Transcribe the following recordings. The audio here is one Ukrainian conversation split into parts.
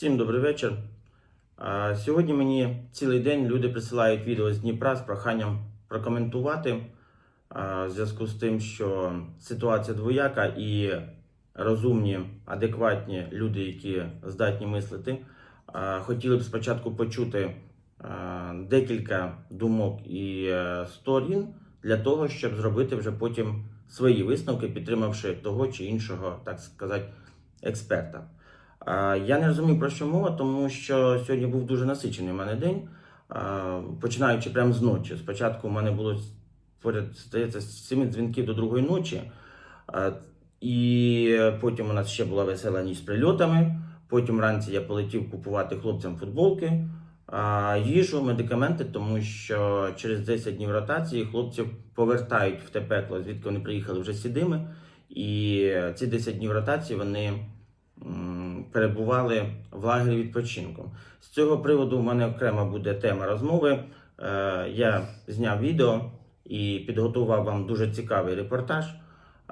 Всім добрий вечір. Сьогодні мені цілий день люди присилають відео з Дніпра з проханням прокоментувати в зв'язку з тим, що ситуація двояка і розумні, адекватні люди, які здатні мислити, хотіли б спочатку почути декілька думок і е, сторін для того, щоб зробити вже потім свої висновки, підтримавши того чи іншого, так сказати, експерта. Я не розумію про що мова, тому що сьогодні був дуже насичений у мене день, починаючи прямо з ночі. Спочатку у мене було поряд, здається, з 7 дзвінків до другої ночі, і потім у нас ще була весела ніч з прильотами. Потім вранці я полетів купувати хлопцям футболки, їжу, медикаменти, тому що через 10 днів ротації хлопців повертають в те пекло, звідки вони приїхали вже сідими. І ці 10 днів ротації вони перебували в лагері відпочинку. З цього приводу в мене окрема буде тема розмови. Е, Я зняв відео і підготував вам дуже цікавий репортаж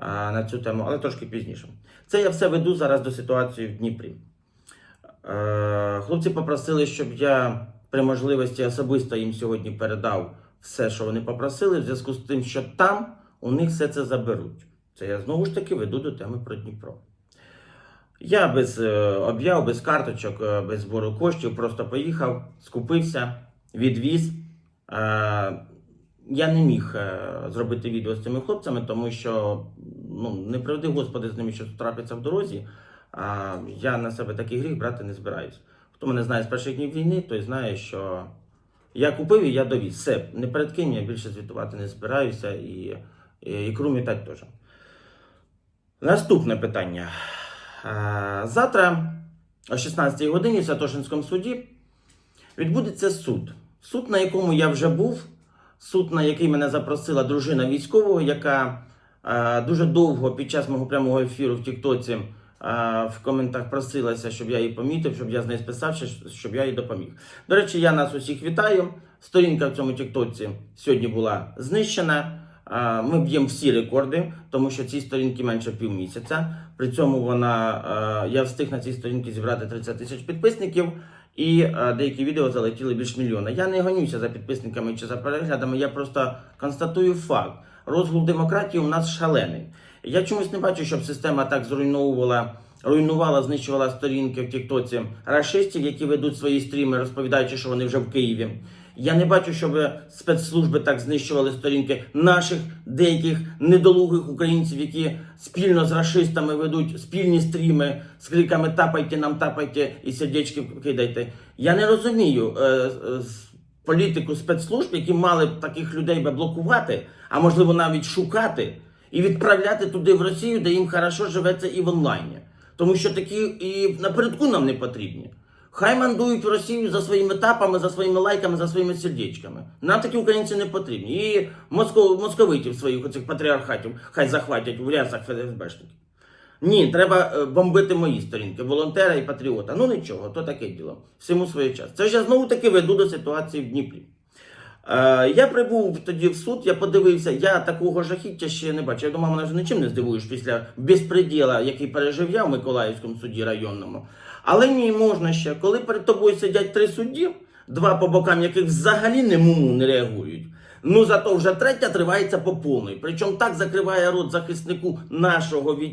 на цю тему, але трошки пізніше. Це я все веду зараз до ситуації в Дніпрі. Е, Хлопці попросили, щоб я при можливості особисто їм сьогодні передав все, що вони попросили, в зв'язку з тим, що там у них все це заберуть. Це я знову ж таки веду до теми про Дніпро. Я без е, об'яв, без карточок, е, без збору коштів просто поїхав, скупився, відвіз. Е, я не міг зробити відео з цими хлопцями, тому що ну, не приведи Господи з ними, що трапиться в дорозі. А я на себе такий гріх брати не збираюсь. Хто мене знає з перших днів війни, той знає, що я купив і я довіз. Все, не перед ким я більше звітувати не збираюся і, і, і крумі так теж. Наступне питання. Е, Завтра о 16 годині в Святошинському суді відбудеться суд. Суд, на якому я вже був, суд, на який мене запросила дружина військового, яка е, дуже довго під час мого прямого ефіру в Тіктоці е, в коментах просилася, щоб я її помітив, щоб я з нею списався, щоб я їй допоміг. До речі, я нас усіх вітаю. Сторінка в цьому Тіктоці сьогодні була знищена. Ми б'ємо всі рекорди, тому що цій сторінці менше півмісяця. При цьому вона е, я встиг на цій сторінці зібрати 30 тисяч підписників, і е, деякі відео залетіли більш мільйона. Я не гонюся за підписниками чи за переглядами. Я просто констатую факт. Розгул демократії у нас шалений. Я чомусь не бачу, щоб система так зруйновувала. Руйнувала, знищувала сторінки в Тіктоці рашистів, які ведуть свої стріми, розповідаючи, що вони вже в Києві. Я не бачу, щоб спецслужби так знищували сторінки наших деяких недолугих українців, які спільно з рашистами ведуть спільні стріми з криками тапайте нам, тапайте і сердечки кидайте. Я не розумію е, е, політику спецслужб, які мали б таких людей би блокувати, а можливо навіть шукати і відправляти туди в Росію, де їм хорошо живеться і в онлайні. Тому що такі і напередку нам не потрібні. Хай мандують Росію за своїми тапами, за своїми лайками, за своїми сердечками. Нам такі українці не потрібні. І москов, московитів своїх оцих патріархатів хай захватять в рясах ФСБшників. Ні, треба е, бомбити мої сторінки, волонтера і патріота. Ну нічого, то таке діло. Всьому своє час. Це ж я знову таки веду до ситуації в Дніпрі. Е, я прибув тоді в суд, я подивився, я такого жахіття ще не бачив. Я думав, мене вже нічим не здивуєш після безпреділа, який пережив я в Миколаївському суді районному. Але ні, можна ще. Коли перед тобою сидять три судді, два по бокам, яких взагалі не муму не реагують. Ну зато вже третя тривається по повній. Причому так закриває рот захиснику нашого е,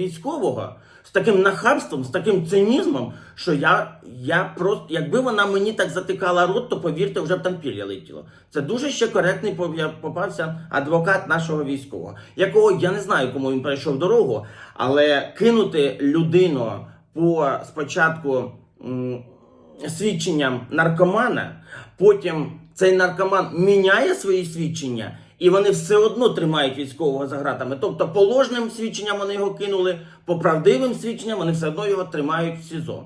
військового з таким нахабством, з таким цинізмом, що я, я просто, якби вона мені так затикала рот, то повірте, вже б там пір'я летіло. Це дуже ще коректний попався адвокат нашого військового, якого я не знаю, кому він перейшов дорогу, але кинути людину по спочатку. свідченням наркомана, потім цей наркоман міняє свої свідчення, і вони все одно тримають військового за гратами. Тобто, по ложним свідченням вони його кинули, по правдивим свідченням вони все одно його тримають в СІЗО.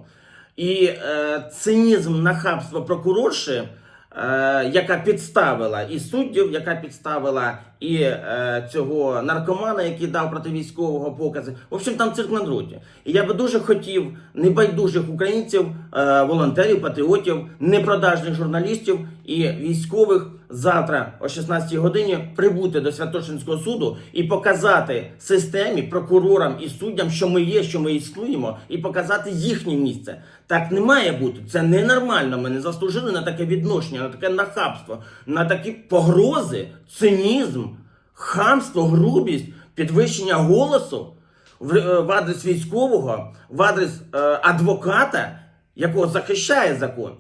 І е, цинізм нахабства прокурорши, е, яка підставила і суддів, яка підставила і е, цього наркомана, який дав проти військового покази. В общем, там цирк на дроті. І я би дуже хотів небайдужих українців, е, волонтерів, патріотів, непродажних журналістів і військових завтра о 16 годині прибути до Святошинського суду і показати системі, прокурорам і суддям, що ми є, що ми існуємо, і показати їхнє місце. Так не має бути. Це ненормально. Ми не заслужили на таке відношення, на таке нахабство, на такі погрози, цинізм, хамство, грубість, підвищення голосу в, е, адрес військового, в адрес е, адвоката, якого захищає закон.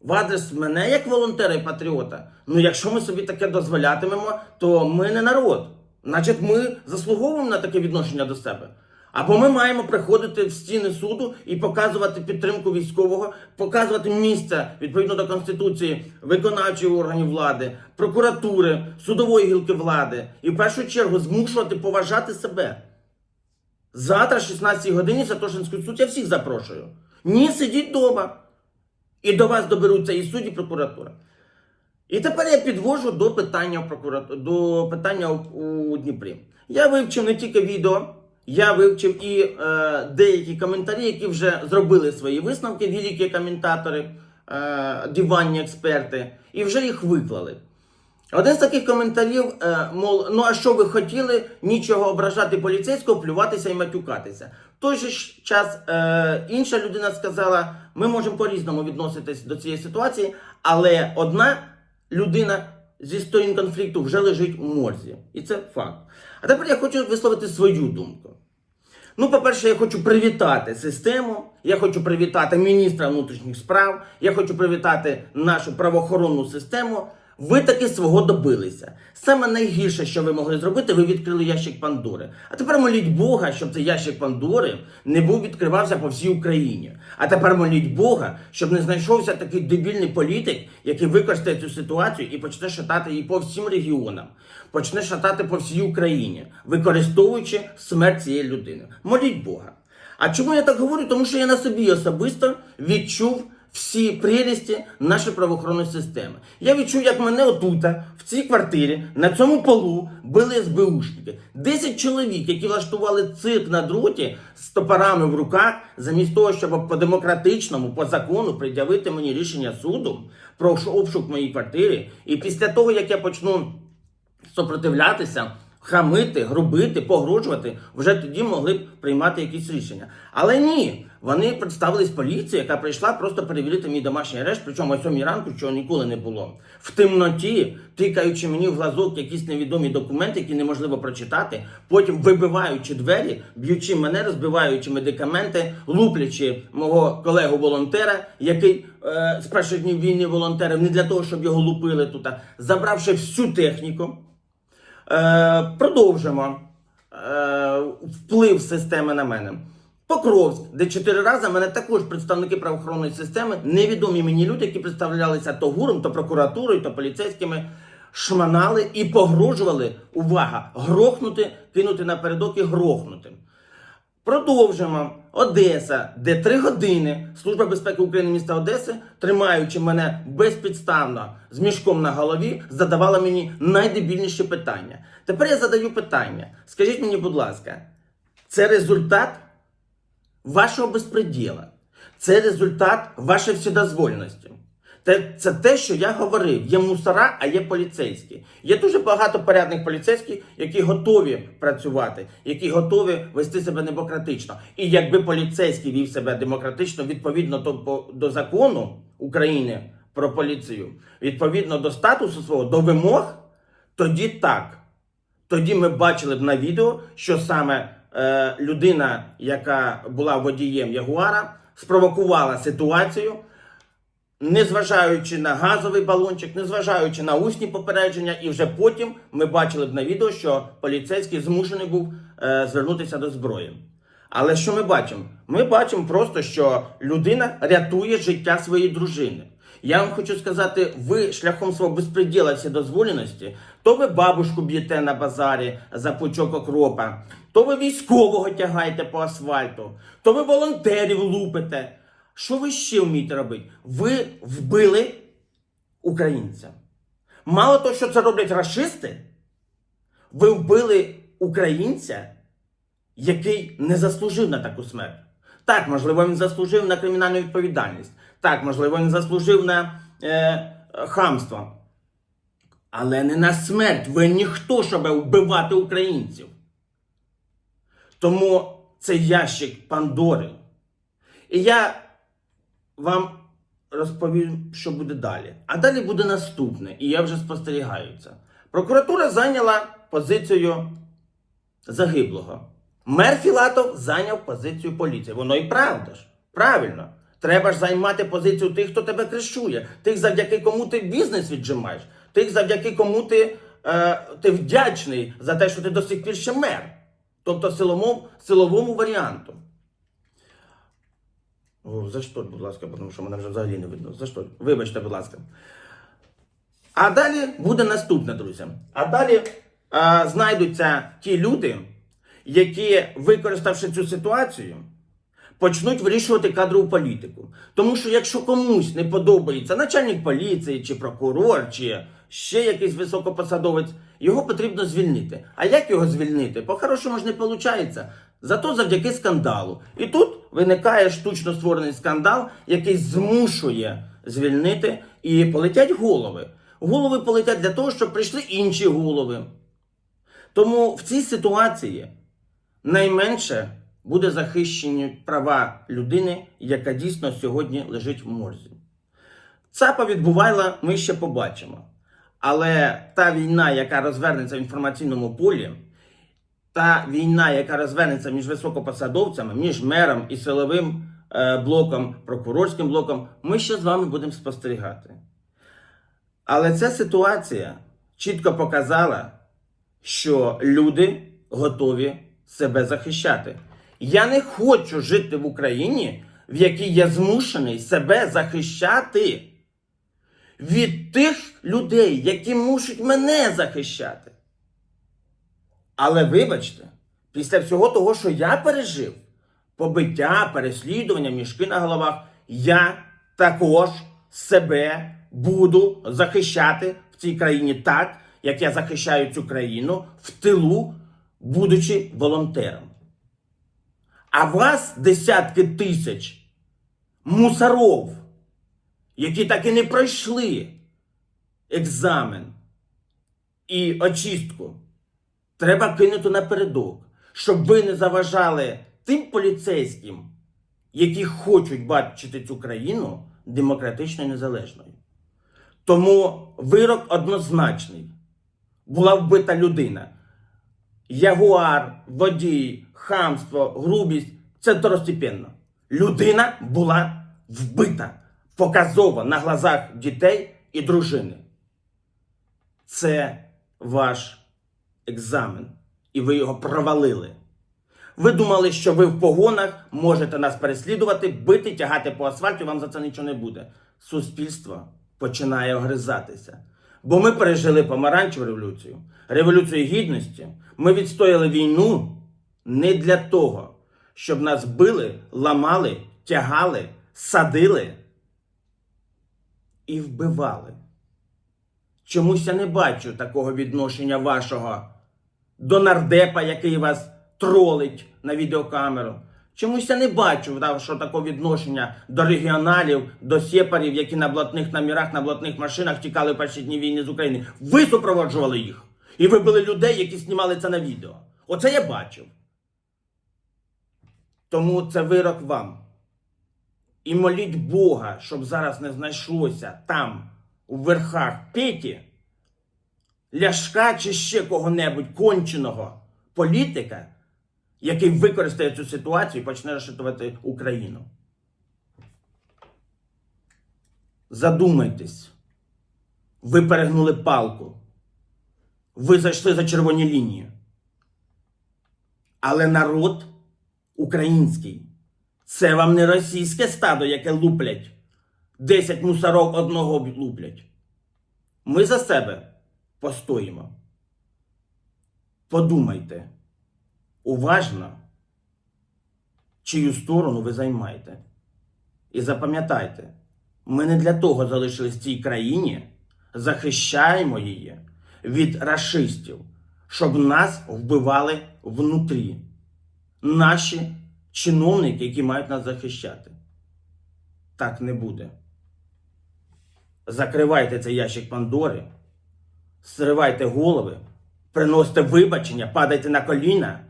В адрес мене як волонтера і патріота. Ну, якщо ми собі таке дозволятимемо, то ми не народ. Значить, ми заслуговуємо на таке відношення до себе. Або ми маємо приходити в стіни суду і показувати підтримку військового, показувати місце відповідно до конституції виконавчих органів влади, прокуратури, судової гілки влади, і в першу чергу змушувати поважати себе. Завтра, 16 годині, в Святошинський суд, я всіх запрошую. Ні, сидіть вдома. І до вас доберуться і судді, і прокуратура. І тепер я підвожу до питання прокурату... до питання у, у Дніпрі. Я вивчив не тільки відео, я вивчив і е, деякі коментарі, які вже зробили свої висновки, великі коментатори, е, диванні експерти, і вже їх виклали. Один з таких коментарів, е, мов, ну а що ви хотіли, нічого ображати поліцейського, плюватися і матюкатися. В той же час е, інша людина сказала, ми можемо по-різному відноситись до цієї ситуації, але одна людина зі сторін конфлікту вже лежить у морзі. І це факт. А тепер я хочу висловити свою думку. Ну, по-перше, я хочу привітати систему, я хочу привітати міністра внутрішніх справ, я хочу привітати нашу правоохоронну систему. Ви таки свого добилися. Саме найгірше, що ви могли зробити, ви відкрили ящик Пандори. А тепер моліть Бога, щоб цей ящик Пандори не був відкривався по всій Україні. А тепер моліть Бога, щоб не знайшовся такий дебільний політик, який використає цю ситуацію і почне шатати її по всім регіонам, почне шатати по всій Україні, використовуючи смерть цієї людини. Моліть Бога. А чому я так говорю? Тому що я на собі особисто відчув всі прелісті нашої правоохоронної системи. Я відчув, як мене отута, в цій квартирі, на цьому полу били СБУшники. Десять чоловік, які влаштували цирк на дроті з топорами в руках, замість того, щоб по демократичному, по закону пред'явити мені рішення суду про обшук моєї квартири. І після того, як я почну сопротивлятися, хамити, грубити, погрожувати, вже тоді могли б приймати якісь рішення. Але ні, вони представились поліції, яка прийшла просто перевірити мій домашній арешт, причому о 7 ранку, чого ніколи не було. В темноті, тикаючи мені в глазок якісь невідомі документи, які неможливо прочитати, потім вибиваючи двері, б'ючи мене, розбиваючи медикаменти, луплячи мого колегу-волонтера, який е, з перших днів війни волонтерив не для того, щоб його лупили тут, забравши всю техніку. Е, продовжимо е, вплив системи на мене. Покровськ, де чотири рази мене також представники правоохоронної системи, невідомі мені люди, які представлялися то гуром, то прокуратурою, то поліцейськими, шманали і погрожували, увага, грохнути, кинути напередок і грохнути. Продовжимо. Одеса, де три години Служба безпеки України міста Одеси, тримаючи мене безпідставно з мішком на голові, задавала мені найдебільніші питання. Тепер я задаю питання. Скажіть мені, будь ласка, це результат вашого безпреділа, це результат вашої вседозвольності. Це те, що я говорив. Є мусора, а є поліцейські. Є дуже багато порядних поліцейських, які готові працювати, які готові вести себе демократично. І якби поліцейський вів себе демократично, відповідно до, до закону України про поліцію, відповідно до статусу свого, до вимог, тоді так. Тоді ми бачили б на відео, що саме е, людина, яка була водієм Ягуара, спровокувала ситуацію, незважаючи на газовий балончик, незважаючи на усні попередження, і вже потім ми бачили б на відео, що поліцейський змушений був е, звернутися до зброї. Але що ми бачимо? Ми бачимо просто, що людина рятує життя своєї дружини. Я вам хочу сказати, ви шляхом свого безпреділа вседозволеності, то ви бабушку б'єте на базарі за пучок окропа, то ви військового тягаєте по асфальту, то ви волонтерів лупите. Що ви ще вмієте робити? Ви вбили українця. Мало того, що це роблять расисти, ви вбили українця, який не заслужив на таку смерть. Так, можливо, він заслужив на кримінальну відповідальність. Так, можливо, він заслужив на е, хамство. Але не на смерть. Ви ніхто, щоб вбивати українців. Тому це ящик Пандори. І я вам розповім, що буде далі. А далі буде наступне, і я вже спостерігаю це. Прокуратура зайняла позицію загиблого. Мер Філатов зайняв позицію поліції. Воно і правда ж. Правильно. Треба ж займати позицію тих, хто тебе кришує, тих, завдяки кому ти бізнес віджимаєш, тих, завдяки кому ти, е, ти вдячний за те, що ти до сих пір ще мер. Тобто силовому, силовому варіанту. О, зашторь, будь ласка, тому що мене вже взагалі не видно. Зашторь. Вибачте, будь ласка. А далі буде наступне, друзі. А далі а, знайдуться ті люди, які, використавши цю ситуацію, почнуть вирішувати кадрову політику. Тому що якщо комусь не подобається начальник поліції, чи прокурор, чи ще якийсь високопосадовець, його потрібно звільнити. А як його звільнити? По-хорошому ж не виходить. Зато завдяки скандалу. І тут виникає штучно створений скандал, який змушує звільнити, і полетять голови. Голови полетять для того, щоб прийшли інші голови. Тому в цій ситуації найменше буде захищені права людини, яка дійсно сьогодні лежить в морзі. Цапа відбувайла, ми ще побачимо. Але та війна, яка розвернеться в інформаційному полі, та війна, яка розвернеться між високопосадовцями, між мером і силовим е, блоком, прокурорським блоком, ми ще з вами будемо спостерігати. Але ця ситуація чітко показала, що люди готові себе захищати. Я не хочу жити в Україні, в якій я змушений себе захищати від тих людей, які мусять мене захищати. Але вибачте, після всього того, що я пережив, побиття, переслідування, мішки на головах, я також себе буду захищати в цій країні так, як я захищаю цю країну в тилу, будучи волонтером. А вас десятки тисяч мусоров, які так і не пройшли екзамен і очистку, треба кинути напередок, щоб ви не заважали тим поліцейським, які хочуть бачити цю країну демократичною і незалежною. Тому вирок однозначний. Була вбита людина. Ягуар, водій, хамство, грубість це второстепенно. Людина була вбита показово на глазах дітей і дружини. Це ваш екзамен, і ви його провалили. Ви думали, що ви в погонах можете нас переслідувати, бити, тягати по асфальту, вам за це нічого не буде. Суспільство починає огризатися. Бо ми пережили помаранчеву революцію, революцію гідності. Ми відстояли війну не для того, щоб нас били, ламали, тягали, садили і вбивали. Чомусь я не бачу такого відношення вашого до нардепа, який вас тролить на відеокамеру. Чомусь я не бачу що такого відношення до регіоналів, до сепарів, які на блатних намірах, на блатних машинах тікали в перші дні війни з України. Ви супроводжували їх. І ви були людей, які знімали це на відео. Оце я бачив. Тому це вирок вам. І моліть Бога, щоб зараз не знайшлося там, у верхах Петі, Ляшка чи ще кого-небудь конченого політика, який використає цю ситуацію і почне розшитувати Україну. Задумайтесь. Ви перегнули палку. Ви зайшли за червоні лінії. Але народ український це вам не російське стадо, яке луплять. Десять мусорок одного луплять. Ми за себе постоїмо. Подумайте уважно, чию сторону ви займаєте. І запам'ятайте, ми не для того залишились в цій країні, захищаємо її від расистів. щоб нас вбивали внутрі. Наші чиновники, які мають нас захищати. Так не буде. Закривайте цей ящик Пандори, зривайте голови, приносите вибачення, падайте на коліна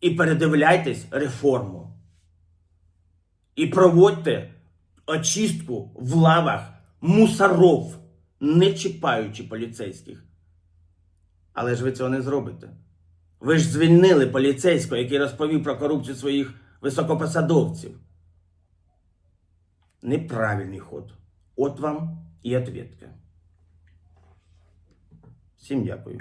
і передивляйтесь реформу. І проводьте очистку в лавах мусоров, не чіпаючи поліцейських. Але ж ви цього не зробите. Ви ж звільнили поліцейського, який розповів про корупцію своїх високопосадовців. Неправильний ход. От вам і ответка. Всім дякую.